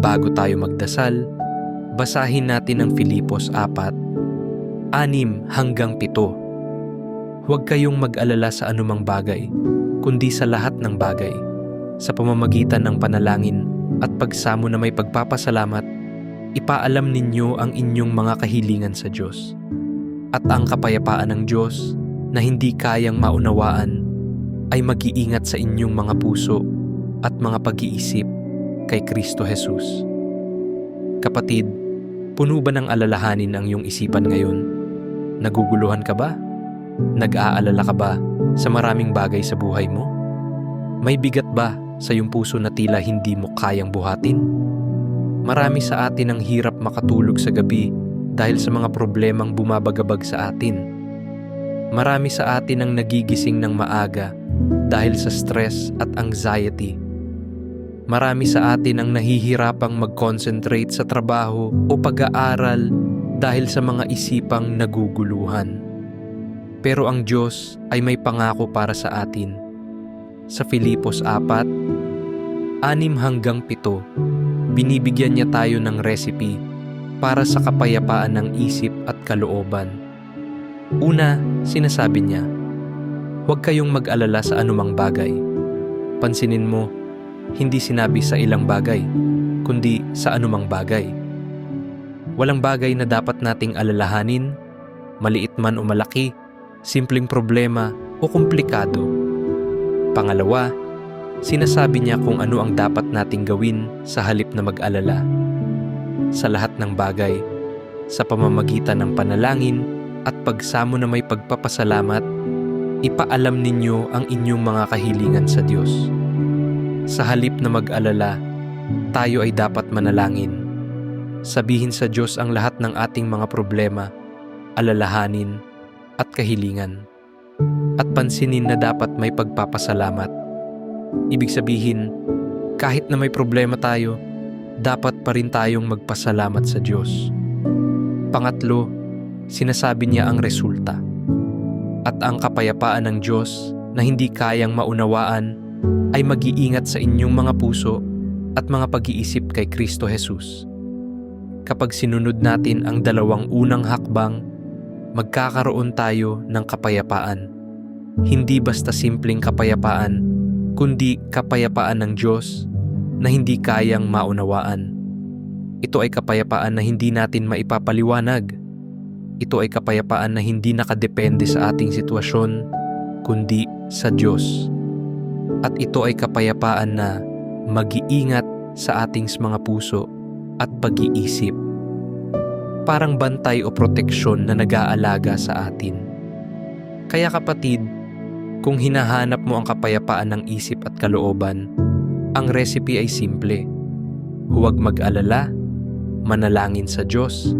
bago tayo magdasal, basahin natin ang Filipos 4, 6 hanggang 7. Huwag kayong mag-alala sa anumang bagay, kundi sa lahat ng bagay. Sa pamamagitan ng panalangin at pagsamo na may pagpapasalamat, ipaalam ninyo ang inyong mga kahilingan sa Diyos. At ang kapayapaan ng Diyos na hindi kayang maunawaan ay mag-iingat sa inyong mga puso at mga pag-iisip kay Kristo Jesus. Kapatid, puno ba ng alalahanin ang iyong isipan ngayon? Naguguluhan ka ba? Nag-aalala ka ba sa maraming bagay sa buhay mo? May bigat ba sa iyong puso na tila hindi mo kayang buhatin? Marami sa atin ang hirap makatulog sa gabi dahil sa mga problemang bumabagabag sa atin. Marami sa atin ang nagigising ng maaga dahil sa stress at anxiety. Marami sa atin ang nahihirapang mag-concentrate sa trabaho o pag-aaral dahil sa mga isipang naguguluhan. Pero ang Diyos ay may pangako para sa atin. Sa Filipos 4, 6 hanggang 7, binibigyan niya tayo ng recipe para sa kapayapaan ng isip at kalooban. Una, sinasabi niya, huwag kayong mag-alala sa anumang bagay. Pansinin mo, hindi sinabi sa ilang bagay, kundi sa anumang bagay. Walang bagay na dapat nating alalahanin, maliit man o malaki, simpleng problema o komplikado. Pangalawa, sinasabi niya kung ano ang dapat nating gawin sa halip na mag-alala. Sa lahat ng bagay, sa pamamagitan ng panalangin at pagsamo na may pagpapasalamat, ipaalam ninyo ang inyong mga kahilingan sa Diyos. Sa halip na mag-alala, tayo ay dapat manalangin. Sabihin sa Diyos ang lahat ng ating mga problema, alalahanin, at kahilingan. At pansinin na dapat may pagpapasalamat. Ibig sabihin, kahit na may problema tayo, dapat pa rin tayong magpasalamat sa Diyos. Pangatlo, sinasabi niya ang resulta. At ang kapayapaan ng Diyos na hindi kayang maunawaan ay mag-iingat sa inyong mga puso at mga pag-iisip kay Kristo Jesus. Kapag sinunod natin ang dalawang unang hakbang, magkakaroon tayo ng kapayapaan. Hindi basta simpleng kapayapaan, kundi kapayapaan ng Diyos na hindi kayang maunawaan. Ito ay kapayapaan na hindi natin maipapaliwanag. Ito ay kapayapaan na hindi nakadepende sa ating sitwasyon, kundi sa Diyos. At ito ay kapayapaan na mag-iingat sa ating mga puso at pag-iisip. Parang bantay o proteksyon na nag-aalaga sa atin. Kaya kapatid, kung hinahanap mo ang kapayapaan ng isip at kalooban, ang recipe ay simple. Huwag mag-alala, manalangin sa Diyos,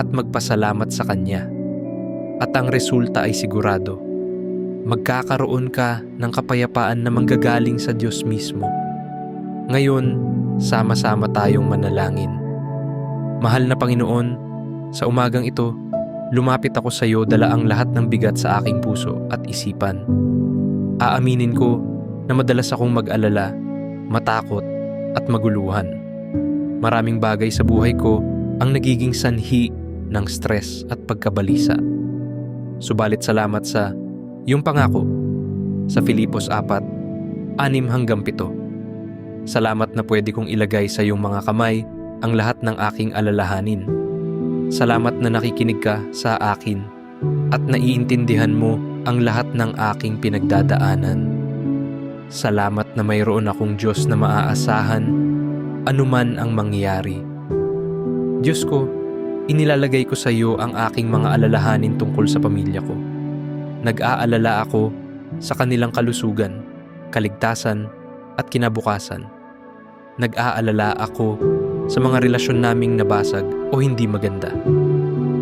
at magpasalamat sa Kanya. At ang resulta ay sigurado. Magkakaroon ka ng kapayapaan na manggagaling sa Diyos mismo. Ngayon, sama-sama tayong manalangin. Mahal na Panginoon, sa umagang ito, lumapit ako sa iyo dala ang lahat ng bigat sa aking puso at isipan. Aaminin ko na madalas akong mag-alala, matakot at maguluhan. Maraming bagay sa buhay ko ang nagiging sanhi ng stress at pagkabalisa. Subalit salamat sa iyong pangako sa Filipos 4, 6 hanggang 7. Salamat na pwede kong ilagay sa iyong mga kamay ang lahat ng aking alalahanin. Salamat na nakikinig ka sa akin at naiintindihan mo ang lahat ng aking pinagdadaanan. Salamat na mayroon akong Diyos na maaasahan anuman ang mangyari. Diyos ko, inilalagay ko sa iyo ang aking mga alalahanin tungkol sa pamilya ko. Nag-aalala ako sa kanilang kalusugan, kaligtasan at kinabukasan. Nag-aalala ako sa mga relasyon naming nabasag o hindi maganda.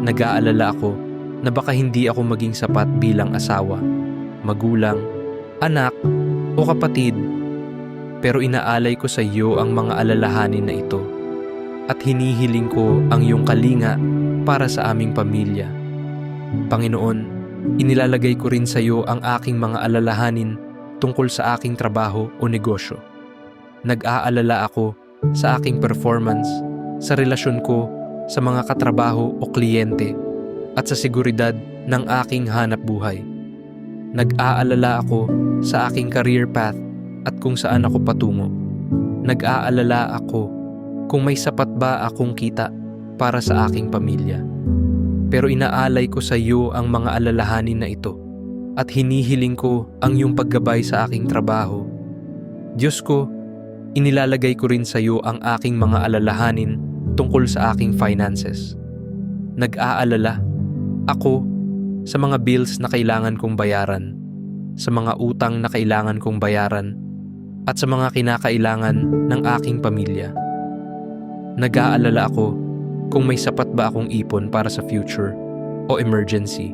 Nag-aalala ako na baka hindi ako maging sapat bilang asawa, magulang, anak o kapatid. Pero inaalay ko sa iyo ang mga alalahanin na ito at hinihiling ko ang iyong kalinga para sa aming pamilya. Panginoon, inilalagay ko rin sa iyo ang aking mga alalahanin tungkol sa aking trabaho o negosyo. Nag-aalala ako sa aking performance, sa relasyon ko, sa mga katrabaho o kliyente, at sa seguridad ng aking hanap buhay. Nag-aalala ako sa aking career path at kung saan ako patungo. Nag-aalala ako kung may sapat ba akong kita para sa aking pamilya. Pero inaalay ko sa iyo ang mga alalahanin na ito at hinihiling ko ang iyong paggabay sa aking trabaho. Diyos ko, inilalagay ko rin sa iyo ang aking mga alalahanin tungkol sa aking finances. Nag-aalala ako sa mga bills na kailangan kong bayaran, sa mga utang na kailangan kong bayaran, at sa mga kinakailangan ng aking pamilya. Nag-aalala ako kung may sapat ba akong ipon para sa future o emergency.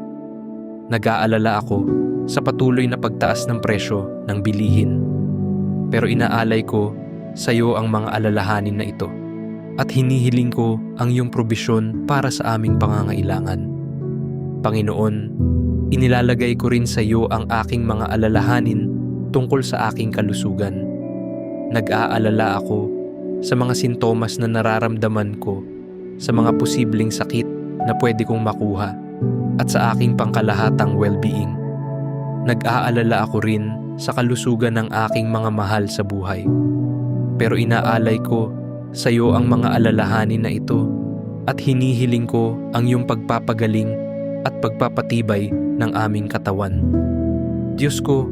Nag-aalala ako sa patuloy na pagtaas ng presyo ng bilihin. Pero inaalay ko sa iyo ang mga alalahanin na ito at hinihiling ko ang iyong probisyon para sa aming pangangailangan. Panginoon, inilalagay ko rin sa iyo ang aking mga alalahanin tungkol sa aking kalusugan. Nag-aalala ako sa mga sintomas na nararamdaman ko, sa mga posibleng sakit na pwede kong makuha, at sa aking pangkalahatang well-being. Nag-aalala ako rin sa kalusugan ng aking mga mahal sa buhay. Pero inaalay ko sa iyo ang mga alalahanin na ito at hinihiling ko ang iyong pagpapagaling at pagpapatibay ng aming katawan. Diyos ko,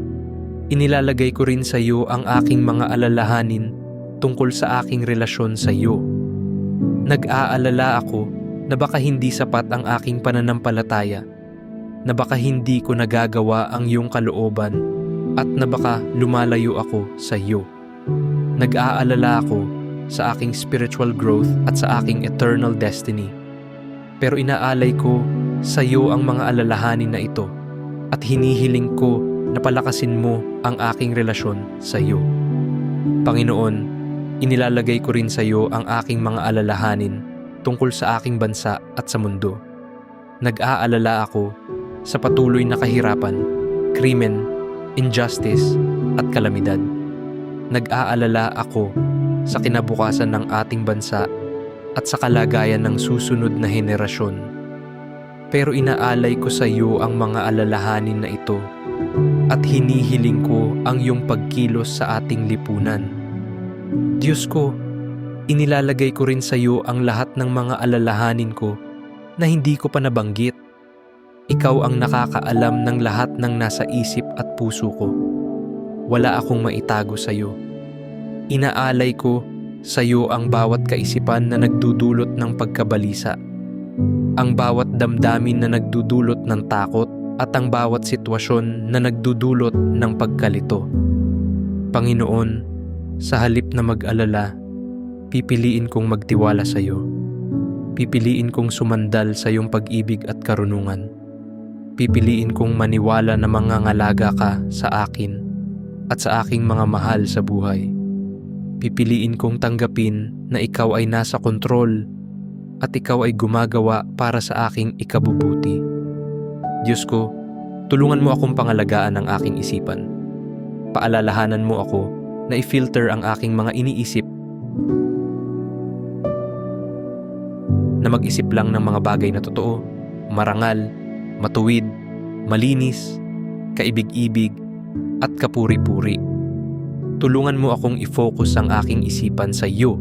inilalagay ko rin sa iyo ang aking mga alalahanin tungkol sa aking relasyon sa iyo. Nag-aalala ako na baka hindi sapat ang aking pananampalataya, na baka hindi ko nagagawa ang iyong kalooban at na baka lumalayo ako sa iyo. Nag-aalala ako sa aking spiritual growth at sa aking eternal destiny. Pero inaalay ko sa iyo ang mga alalahanin na ito at hinihiling ko na palakasin mo ang aking relasyon sa iyo. Panginoon, inilalagay ko rin sa iyo ang aking mga alalahanin tungkol sa aking bansa at sa mundo. Nag-aalala ako sa patuloy na kahirapan, krimen, injustice at kalamidad. Nag-aalala ako sa kinabukasan ng ating bansa at sa kalagayan ng susunod na henerasyon. Pero inaalay ko sa iyo ang mga alalahanin na ito at hinihiling ko ang iyong pagkilos sa ating lipunan. Diyos ko, inilalagay ko rin sa iyo ang lahat ng mga alalahanin ko na hindi ko pa nabanggit. Ikaw ang nakakaalam ng lahat ng nasa isip at puso ko. Wala akong maitago sa iyo. Inaalay ko sa iyo ang bawat kaisipan na nagdudulot ng pagkabalisa. Ang bawat damdamin na nagdudulot ng takot at ang bawat sitwasyon na nagdudulot ng pagkalito. Panginoon, sa halip na mag-alala, pipiliin kong magtiwala sa iyo. Pipiliin kong sumandal sa iyong pag-ibig at karunungan. Pipiliin kong maniwala na mga ngalaga ka sa akin at sa aking mga mahal sa buhay. Pipiliin kong tanggapin na ikaw ay nasa kontrol at ikaw ay gumagawa para sa aking ikabubuti. Diyos ko, tulungan mo akong pangalagaan ang aking isipan. Paalalahanan mo ako na i-filter ang aking mga iniisip na mag-isip lang ng mga bagay na totoo, marangal, matuwid, malinis, kaibig-ibig, at kapuri-puri. Tulungan mo akong i-focus ang aking isipan sa iyo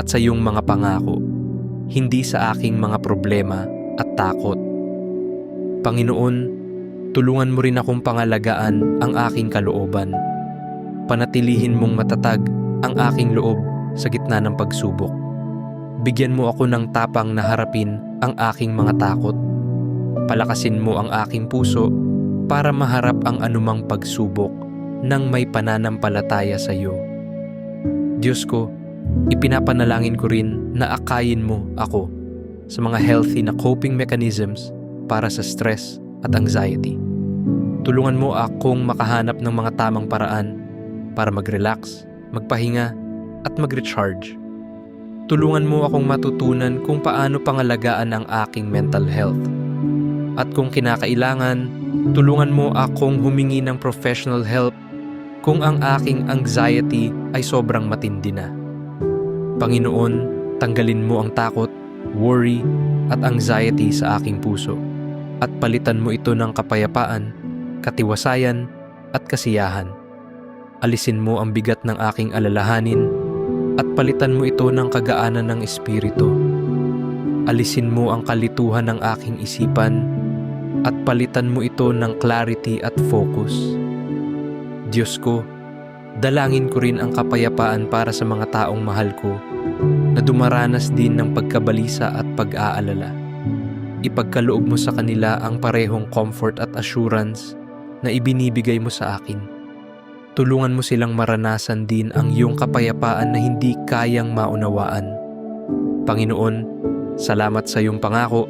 at sa iyong mga pangako, hindi sa aking mga problema at takot. Panginoon, tulungan mo rin akong pangalagaan ang aking kalooban. Panatilihin mong matatag ang aking loob sa gitna ng pagsubok. Bigyan mo ako ng tapang na harapin ang aking mga takot. Palakasin mo ang aking puso para maharap ang anumang pagsubok ng may pananampalataya sa iyo. Diyos ko, ipinapanalangin ko rin na akayin mo ako sa mga healthy na coping mechanisms para sa stress at anxiety. Tulungan mo akong makahanap ng mga tamang paraan para mag-relax, magpahinga, at mag-recharge. Tulungan mo akong matutunan kung paano pangalagaan ang aking mental health. At kung kinakailangan, tulungan mo akong humingi ng professional help kung ang aking anxiety ay sobrang matindi na. Panginoon, tanggalin mo ang takot, worry, at anxiety sa aking puso at palitan mo ito ng kapayapaan, katiwasayan, at kasiyahan. Alisin mo ang bigat ng aking alalahanin at palitan mo ito ng kagaanan ng espiritu. Alisin mo ang kalituhan ng aking isipan at palitan mo ito ng clarity at focus. Diyos ko, dalangin ko rin ang kapayapaan para sa mga taong mahal ko na dumaranas din ng pagkabalisa at pag-aalala. Ipagkaloob mo sa kanila ang parehong comfort at assurance na ibinibigay mo sa akin. Tulungan mo silang maranasan din ang iyong kapayapaan na hindi kayang maunawaan. Panginoon, salamat sa iyong pangako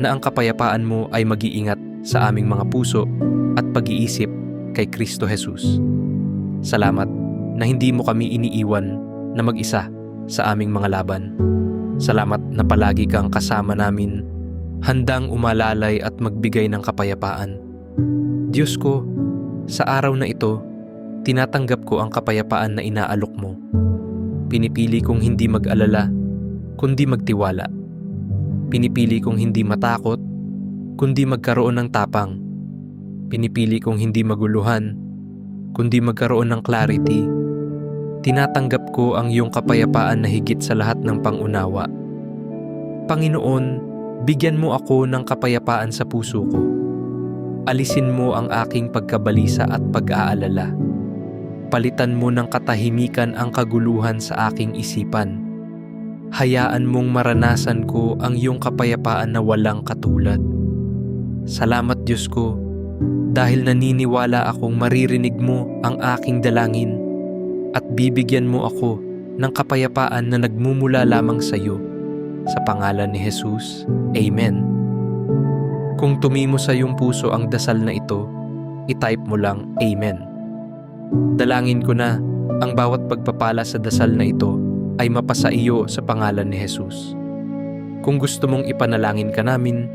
na ang kapayapaan mo ay mag-iingat sa aming mga puso at pag-iisip kay Kristo Jesus. Salamat na hindi mo kami iniiwan na mag-isa sa aming mga laban. Salamat na palagi kang kasama namin, handang umalalay at magbigay ng kapayapaan. Diyos ko, sa araw na ito, tinatanggap ko ang kapayapaan na inaalok mo. Pinipili kong hindi mag-alala, kundi magtiwala. Pinipili kong hindi matakot, kundi magkaroon ng tapang. Pinipili kong hindi maguluhan, kundi magkaroon ng clarity. Tinatanggap ko ang iyong kapayapaan na higit sa lahat ng pangunawa. Panginoon, bigyan mo ako ng kapayapaan sa puso ko. Alisin mo ang aking pagkabalisa at pag-aalala. Palitan mo ng katahimikan ang kaguluhan sa aking isipan. Hayaan mong maranasan ko ang iyong kapayapaan na walang katulad. Salamat Diyos ko, dahil naniniwala akong maririnig mo ang aking dalangin at bibigyan mo ako ng kapayapaan na nagmumula lamang sa iyo. Sa pangalan ni Jesus, Amen. Kung tumimo sa iyong puso ang dasal na ito, itype mo lang Amen. Dalangin ko na ang bawat pagpapala sa dasal na ito ay mapasa iyo sa pangalan ni Jesus. Kung gusto mong ipanalangin ka namin,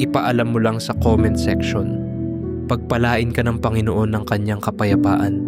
ipaalam mo lang sa comment section. Pagpalain ka ng Panginoon ng kanyang kapayapaan